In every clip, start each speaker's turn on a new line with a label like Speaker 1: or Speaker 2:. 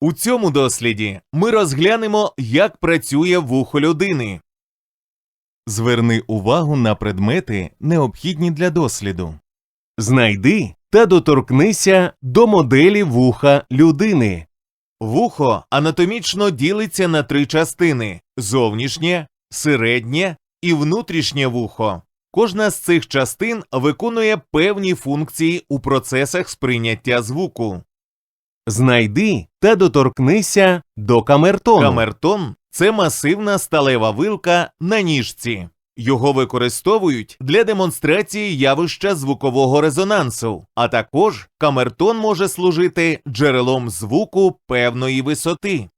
Speaker 1: У цьому досліді ми розглянемо, як працює вухо людини. Зверни увагу на предмети, необхідні для досліду. Знайди та доторкнися до моделі вуха людини. Вухо анатомічно ділиться на три частини: зовнішнє, середнє і внутрішнє вухо. Кожна з цих частин виконує певні функції у процесах сприйняття звуку. Знайди та доторкнися до камертону. Камертон це масивна сталева вилка на ніжці. Його використовують для демонстрації явища звукового резонансу, а також камертон може служити джерелом звуку певної висоти.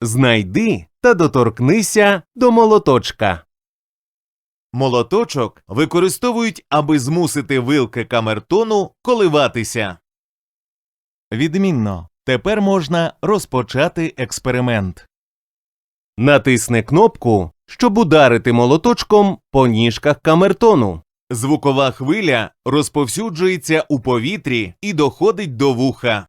Speaker 1: Знайди та доторкнися до молоточка. Молоточок використовують, аби змусити вилки камертону коливатися. Відмінно. Тепер можна розпочати експеримент. Натисни кнопку, щоб ударити молоточком по ніжках камертону. Звукова хвиля розповсюджується у повітрі і доходить до вуха.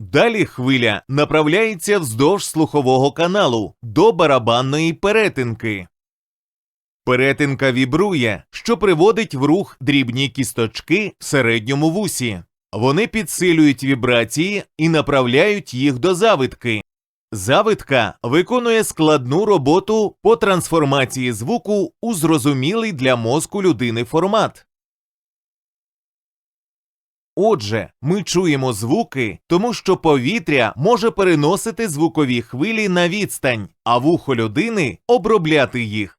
Speaker 1: Далі хвиля направляється вздовж слухового каналу до барабанної перетинки. Перетинка вібрує, що приводить в рух дрібні кісточки в середньому вусі. Вони підсилюють вібрації і направляють їх до завитки. Завитка виконує складну роботу по трансформації звуку у зрозумілий для мозку людини формат. Отже, ми чуємо звуки, тому що повітря може переносити звукові хвилі на відстань, а вухо людини обробляти їх.